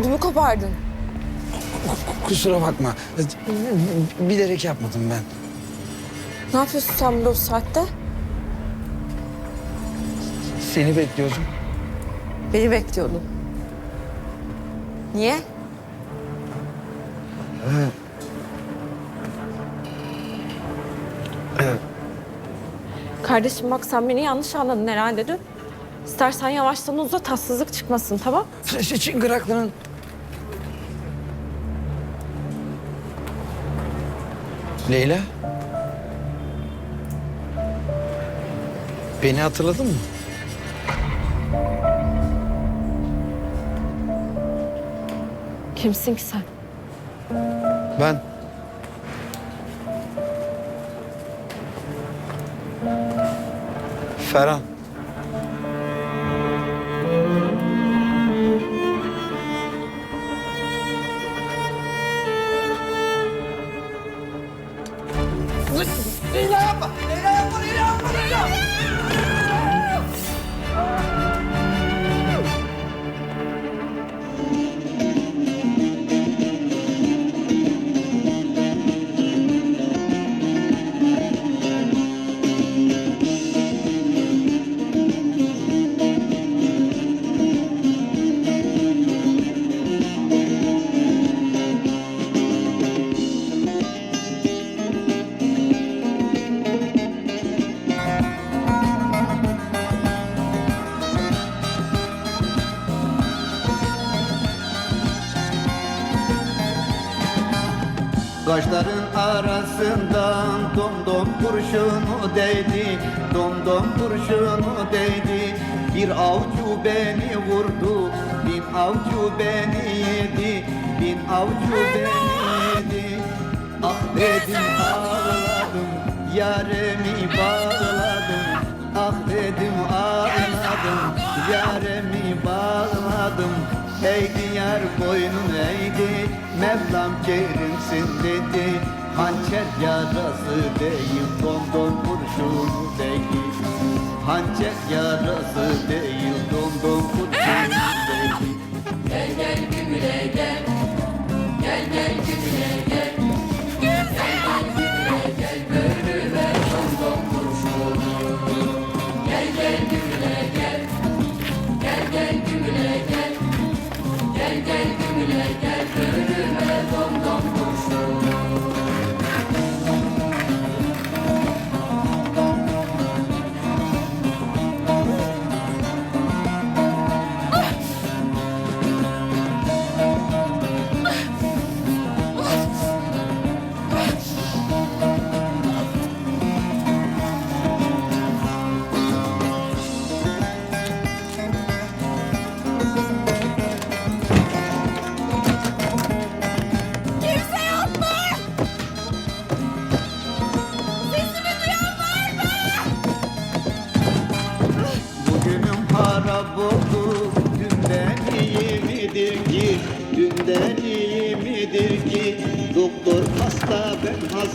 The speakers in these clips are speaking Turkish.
Ödümü kopardın. Kusura bakma. Bilerek yapmadım ben. Ne yapıyorsun sen burada bu saatte? Seni bekliyordum. Beni bekliyordun. Niye? Evet. Kardeşim bak sen beni yanlış anladın herhalde dün. İstersen yavaştan uza tatsızlık çıkmasın tamam? Çıngıraklının... Leyla. Beni hatırladın mı? Kimsin ki sen? Ben. Ferhan. Dom dom kurşunu değdi Dom dom kurşunu değdi. Bir avcı beni vurdu Bin avcı beni yedi Bin avcı beni yedi. Ah dedim ağladım Yaremi bağladım. Ah dedim ağladım Yaremi bağladım. Eğdi yar boynun eğdi Mevlam kerimsin dedi Hançer yarası değil dom kurşunu değil. Hançer yarası değil dom kurşunu değil. Kimse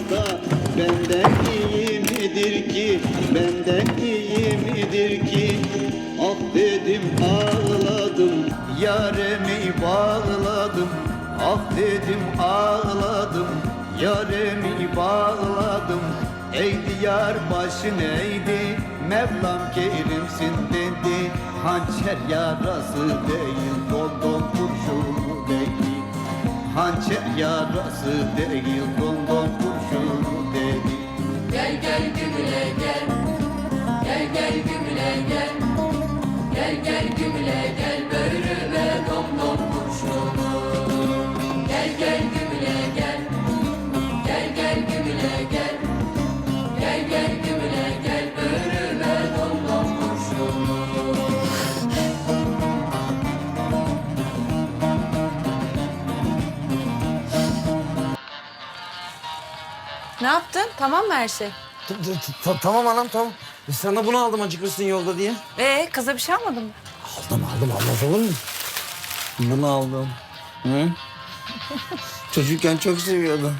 hasta Benden iyi midir ki Benden iyi midir ki. Ah dedim ağladım Yaremi bağladım. Ah dedim ağladım Yaremi bağladım. Eğdi yar başın eğdi Mevlam kerimsin dedi. Hançer yarası değil Don don kurşunu değil. Hançer yarası değil Don don kurşunu Gel gümüle gel. Gel gel gümüle gel. Gel gel gümüle gel. Böğrüme dom dom kurşunu. Gel gel gümüle gel. Gel gel gümüle gel. Gel gel gümüle gel. Böğrüme dom dom kurşunu. Ne yaptın? Tamam mı her şey? Tamam anam tamam. E, Sana bunu aldım acıkırsın yolda diye. Ee kıza bir şey almadın mı? Aldım aldım almaz olur mu? Bunu aldım. Hı? Çocukken çok seviyordu.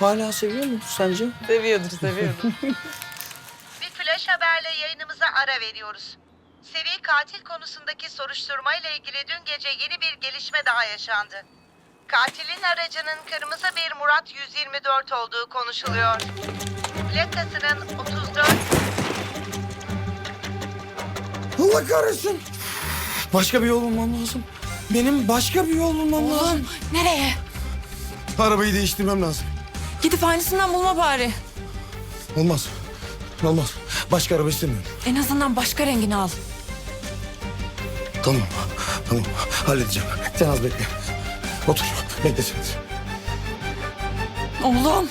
Hala seviyor mu sence? Seviyordur, seviyordur. Bir flash haberle yayınımıza ara veriyoruz. Seri katil konusundaki soruşturmayla ilgili dün gece yeni bir gelişme daha yaşandı. Katilin aracının kırmızı bir Murat 124 olduğu konuşuluyor. Plakasının 34 Allah kahretsin. Başka bir yol bulmam lazım. Benim başka bir yol bulmam lazım. Oğlum nereye? Arabayı değiştirmem lazım. Gidip aynısından bulma bari. Olmaz. Olmaz. Başka araba istemiyorum. En azından başka rengini al. Tamam. Tamam. Halledeceğim. Sen az bekle. Otur. Bekle sen. Oğlum.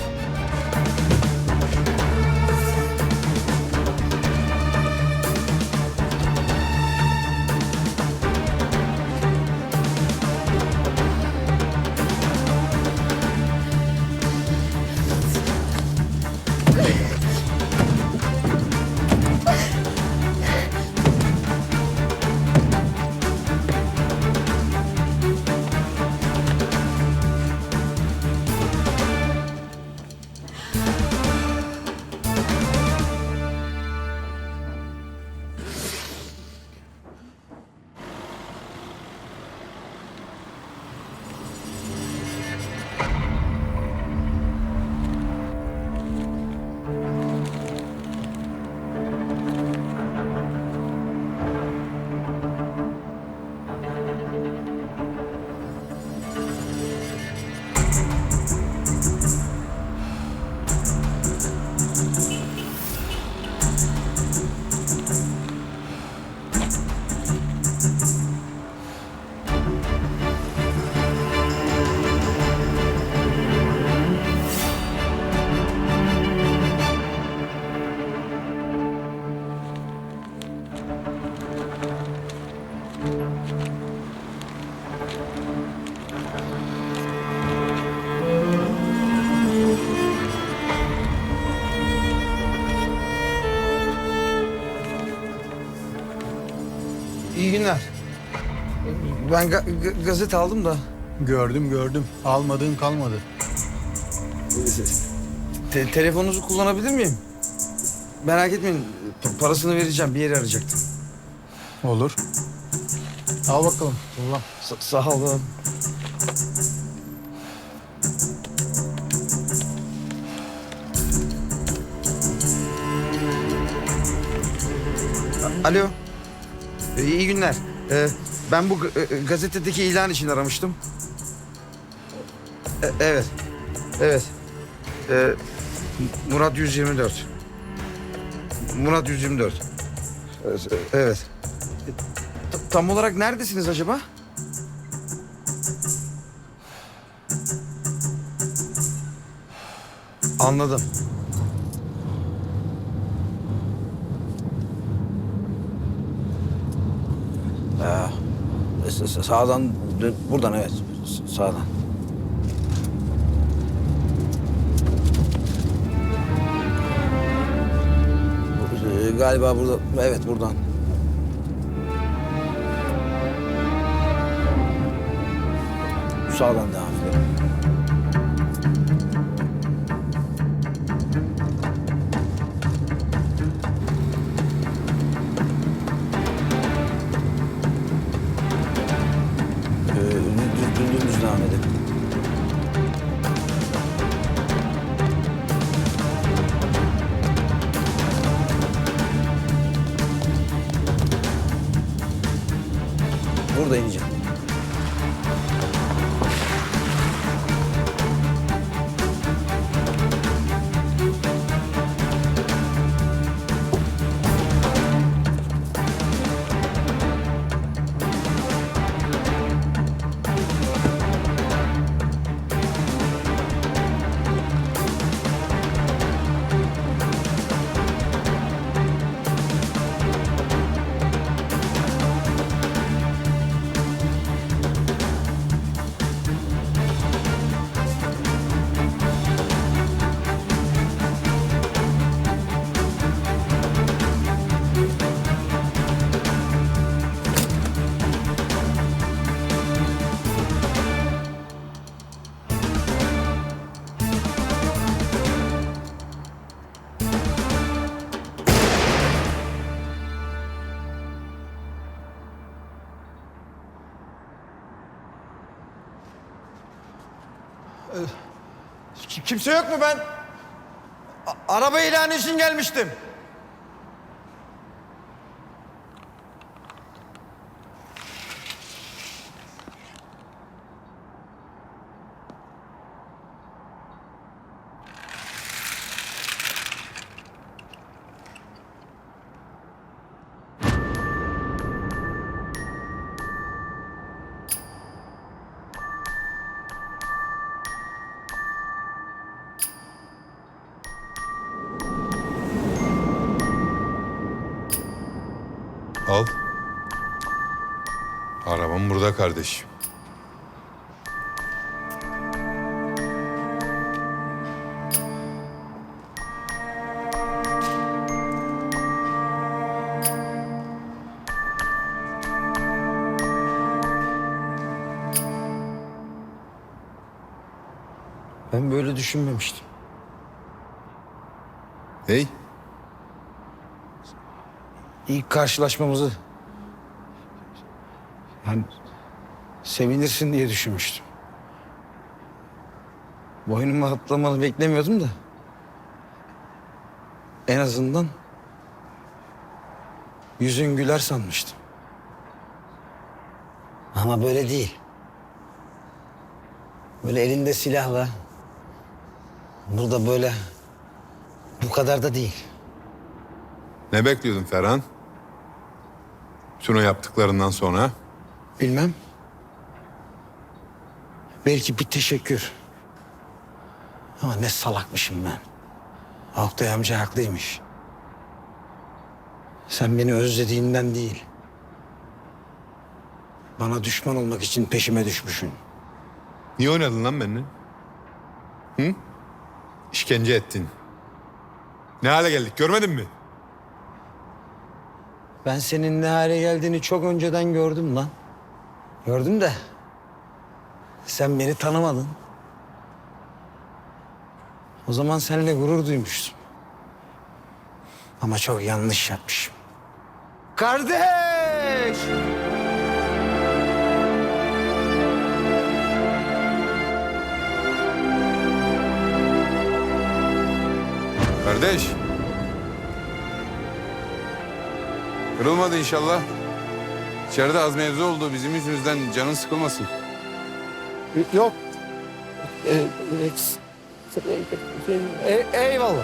Ben ga- ga- gazete aldım da. Gördüm gördüm. Almadığın kalmadı. Te- telefonunuzu kullanabilir miyim? Merak etmeyin. pa- parasını vereceğim. Bir yere arayacaktım. Olur. Al bakalım. Kullan. Sa- sağ olun. A- Alo. Ee, iyi günler. Ee, ben bu g- e, gazetedeki ilan için aramıştım. E- evet. Evet. Ee, Murat 124. Murat 124. Evet. evet. T- Tam olarak neredesiniz acaba? Anladım. Ee, sa- sa- sağdan dön- buradan evet sağdan. E, Galiba burada evet buradan. Sağdan devam Ee, dü- dü- dümdüz devam edelim. Kimse yok mu ben? A- araba ilanı için gelmiştim. Arabam burada kardeşim. Ben böyle düşünmemiştim. Hey, İlk karşılaşmamızı yani sevinirsin diye düşünmüştüm. Boynumu atlamanı beklemiyordum da. En azından yüzün güler sanmıştım. Ama böyle değil. Böyle elinde silahla. Burada böyle bu kadar da değil. ne bekliyordun Ferhan? Şunu yaptıklarından sonra Bilmem. Belki bir teşekkür. Ama ne salakmışım ben. Oktay amca haklıymış. Sen beni özlediğinden değil. Bana düşman olmak için peşime düşmüşsün. niye oynadın lan benimle? Hı? İşkence ettin. Ne hale geldik görmedin mi? Ben senin ne hale geldiğini çok önceden gördüm lan. Gördüm de sen beni tanımadın. O zaman seninle gurur duymuştum. Ama çok yanlış yapmışım. Kardeş! Kardeş. Kırılmadı inşallah. İçeride az mevzu oldu. Bizim yüzümüzden canın sıkılmasın. Yok. Ee, e- eyvallah.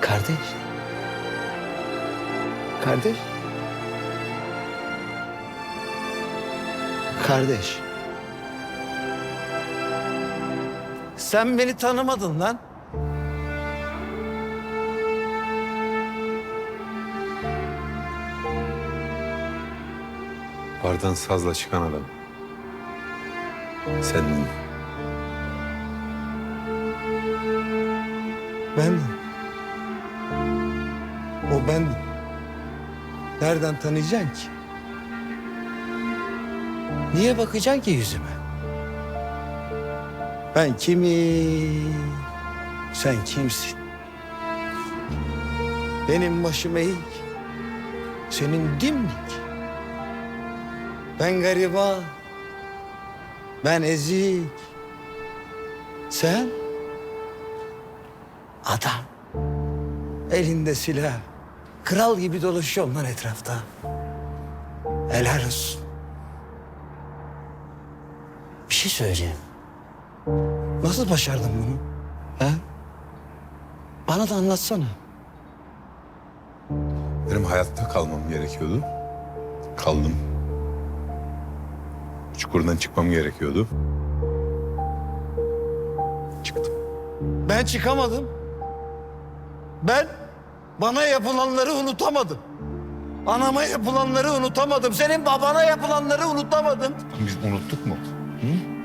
Kardeş. Kardeş. Kardeş. Sen beni tanımadın lan. Bardan sazla çıkan adam. Sendin. Bendim. O bendim. Nereden tanıyacaksın ki? Niye bakacaksın ki yüzüme? Ben kimim? Sen kimsin? Benim başım eğik. Senin dimdik. Ben gariban. Ben ezik. Sen? Adam. Elinde silah. Kral gibi dolaşıyor lan etrafta. Helal olsun. Bir şey söyleyeceğim. Nasıl başardın bunu? Ha? Bana da anlatsana. Benim hayatta kalmam gerekiyordu. Kaldım. Çukurdan çıkmam gerekiyordu. Çıktım. Ben çıkamadım. Ben bana yapılanları unutamadım. Anama yapılanları unutamadım. Senin babana yapılanları unutamadım. Biz unuttuk mu? Hı?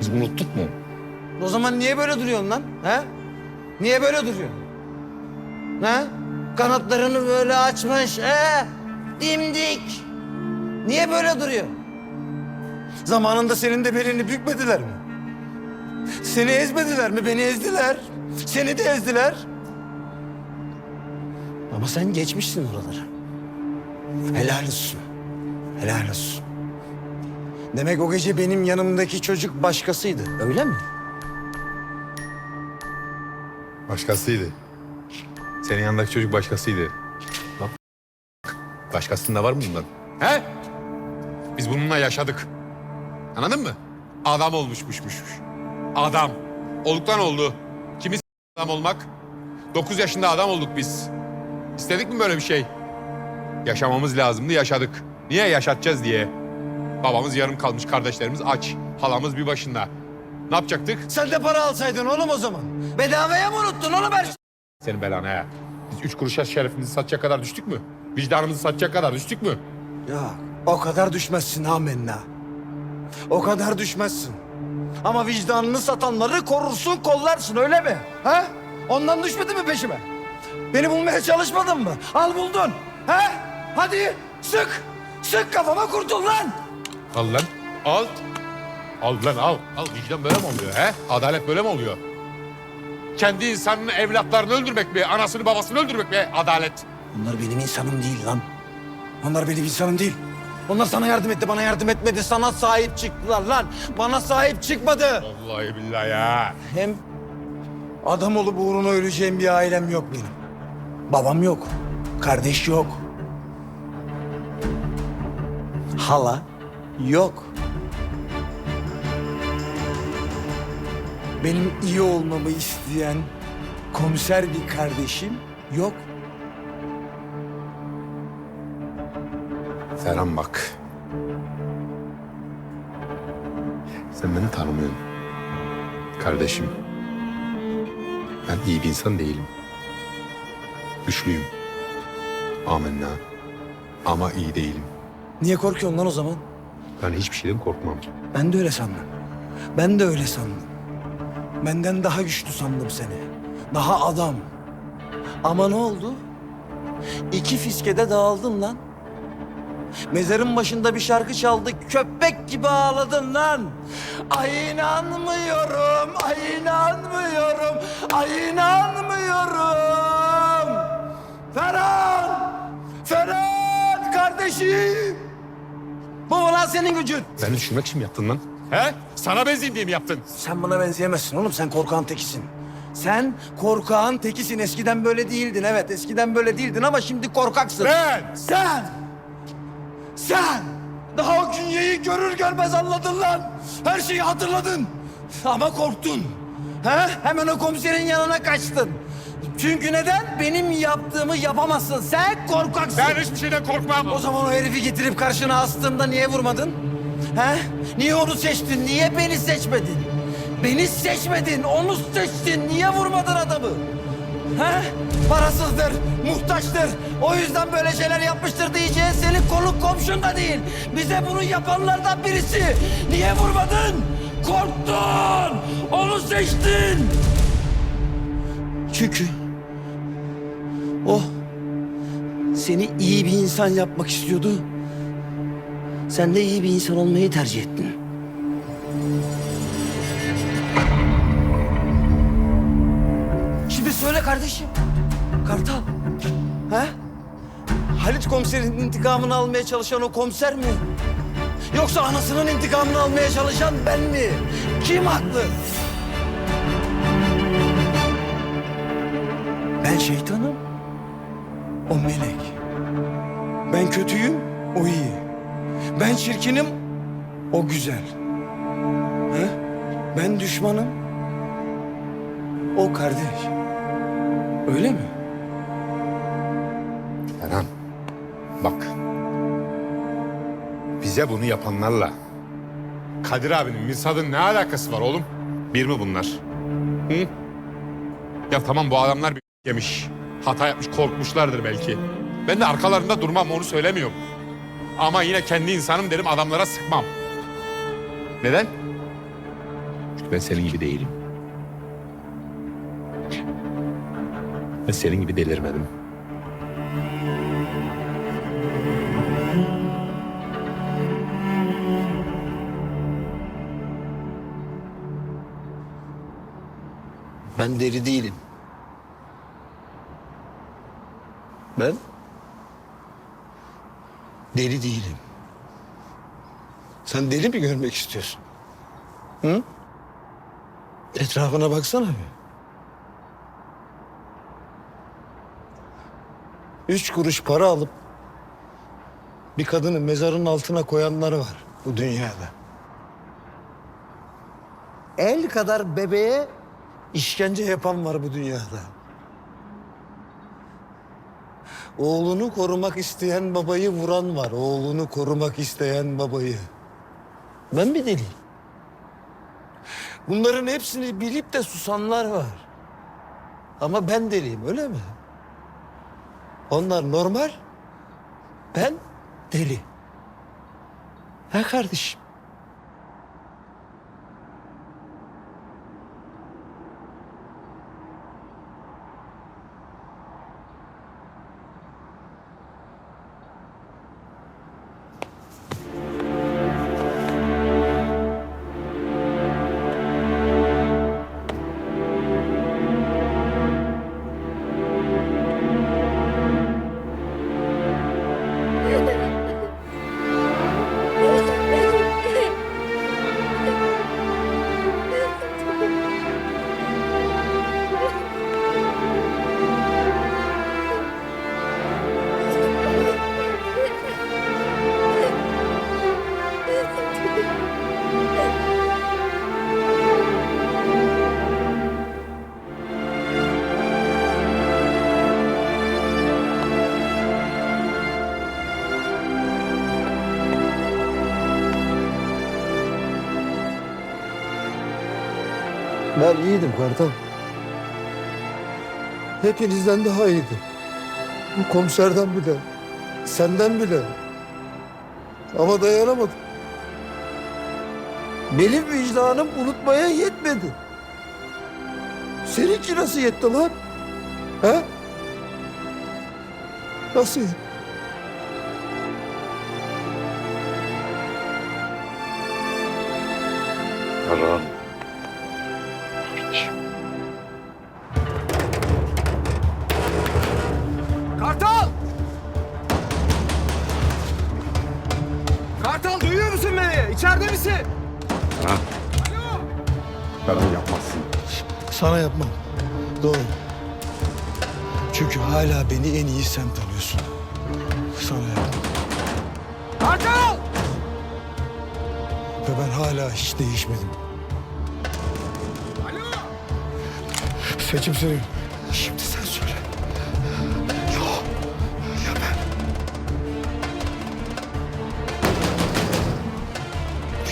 Biz unuttuk mu? O zaman niye böyle duruyorsun lan? He? Niye böyle duruyorsun? He? Kanatlarını böyle açmış. He? Dimdik. Niye böyle duruyor? Zamanında senin de belini bükmediler mi? Seni ezmediler mi? Beni ezdiler. Seni de ezdiler. Ama sen geçmişsin oraları. Helal olsun. Helal olsun. Demek o gece benim yanımdaki çocuk başkasıydı. Öyle mi? Başkasıydı. Senin yanındaki çocuk başkasıydı. Bak. Başkasında var mı bundan? He? Biz bununla yaşadık. Anladın mı? Adam olmuşmuşmuş. Adam. Olduktan oldu. Kimi adam olmak? 9 yaşında adam olduk biz. İstedik mi böyle bir şey? Yaşamamız lazımdı, yaşadık. Niye yaşatacağız diye. Babamız yarım kalmış, kardeşlerimiz aç. Halamız bir başında. Ne yapacaktık? Sen de para alsaydın oğlum o zaman. Bedavaya mı unuttun oğlum her şeyi? Senin belanı he. Biz üç kuruşa şerefimizi satacak kadar düştük mü? Vicdanımızı satacak kadar düştük mü? Ya o kadar düşmezsin amenna. O kadar düşmezsin. Ama vicdanını satanları korursun, kollarsın öyle mi? Ha? Ondan düşmedin mi peşime? Beni bulmaya çalışmadın mı? Al buldun. Ha? Hadi sık. Sık kafama kurtul lan. Al lan. Al. Al lan al. Al vicdan böyle mi oluyor he? Adalet böyle mi oluyor? Kendi insanın evlatlarını öldürmek mi? Anasını babasını öldürmek mi? Adalet. Onlar benim insanım değil lan. Onlar benim insanım değil. Onlar sana yardım etti, bana yardım etmedi. Sana sahip çıktılar lan. Bana sahip çıkmadı. Vallahi billahi ya. Hem adam olup uğruna öleceğim bir ailem yok benim. Babam yok. Kardeş yok. Hala yok. Benim iyi olmamı isteyen komiser bir kardeşim yok. Ferhan bak. Sen beni tanımıyorsun. Kardeşim. Ben iyi bir insan değilim. Güçlüyüm. Amenna. Ama iyi değilim. Niye korkuyorsun lan o zaman? Ben hiçbir şeyden korkmam. Ben de öyle sandım. Ben de öyle sandım. Benden daha güçlü sandım seni. Daha adam. Ama ne oldu? İki fiskede dağıldın lan. Mezarın başında bir şarkı çaldı. Köpek gibi ağladın lan. Ay inanmıyorum. Ay inanmıyorum. Ay inanmıyorum. Ferhan! Ferhan kardeşim! Bu mu lan senin gücün? Beni düşürmek için mi yaptın lan? He? Sana benzeyeyim diye mi yaptın? Sen bana benzeyemezsin oğlum. Sen korkağın tekisin. Sen korkağın tekisin. Eskiden böyle değildin. Evet eskiden böyle değildin ama şimdi korkaksın. Ben! Sen! Sen! Daha o künyeyi görür görmez anladın lan. Her şeyi hatırladın. Ama korktun. He? Hemen o komiserin yanına kaçtın. Çünkü neden? Benim yaptığımı yapamazsın. Sen korkaksın. Ben hiçbir şeyden korkmam. O zaman o herifi getirip karşına astığında niye vurmadın? He? Niye onu seçtin? Niye beni seçmedin? Beni seçmedin, onu seçtin. Niye vurmadın adamı? He? Parasızdır, muhtaçtır. O yüzden böyle şeyler yapmıştır diyeceğin senin konuk komşun da değil. Bize bunu yapanlardan birisi. Niye vurmadın? Korktun. Onu seçtin. Çünkü o seni iyi bir insan yapmak istiyordu. Sen de iyi bir insan olmayı tercih ettin. Şimdi söyle kardeşim. Kartal. He? Halit komiserin intikamını almaya çalışan o komiser mi? Yoksa anasının intikamını almaya çalışan ben mi? Kim haklı? Ben şeytanım. O melek. Ben kötüyüm, o iyi. Ben çirkinim, o güzel. He? Ben düşmanım, o kardeş. Öyle mi? Ferhan, bak. Bize bunu yapanlarla Kadir abinin, Misad'ın ne alakası var oğlum? Bir mi bunlar? Hı? Ya tamam bu adamlar yemiş. Hata yapmış, korkmuşlardır belki. Ben de arkalarında durmam, onu söylemiyorum. Ama yine kendi insanım derim, adamlara sıkmam. Neden? Çünkü ben senin gibi değilim. Ben senin gibi delirmedim. Ben deri değilim. Ben deli değilim. Sen deli mi görmek istiyorsun? Hı? Etrafına baksana bir. Üç kuruş para alıp bir kadını mezarın altına koyanlar var bu dünyada. El kadar bebeğe işkence yapan var bu dünyada. Oğlunu korumak isteyen babayı vuran var. Oğlunu korumak isteyen babayı. Ben mi deliyim? Bunların hepsini bilip de susanlar var. Ama ben deliyim öyle mi? Onlar normal. Ben deli. Ha kardeşim? Ben iyiydim Kartal. Hepinizden daha iyiydim. Bu komiserden bile, senden bile. Ama dayanamadım. Benim vicdanım unutmaya yetmedi. Seninki nasıl yetti lan? He? Nasıl yetti? Çünkü hala beni en iyi sen tanıyorsun. Sana yapmam. Kartal! Ve ben hala hiç değişmedim. Seçim senin. Şimdi sen söyle. Ya, ya ben.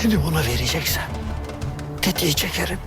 Beni ona vereceksen tetiği çekerim.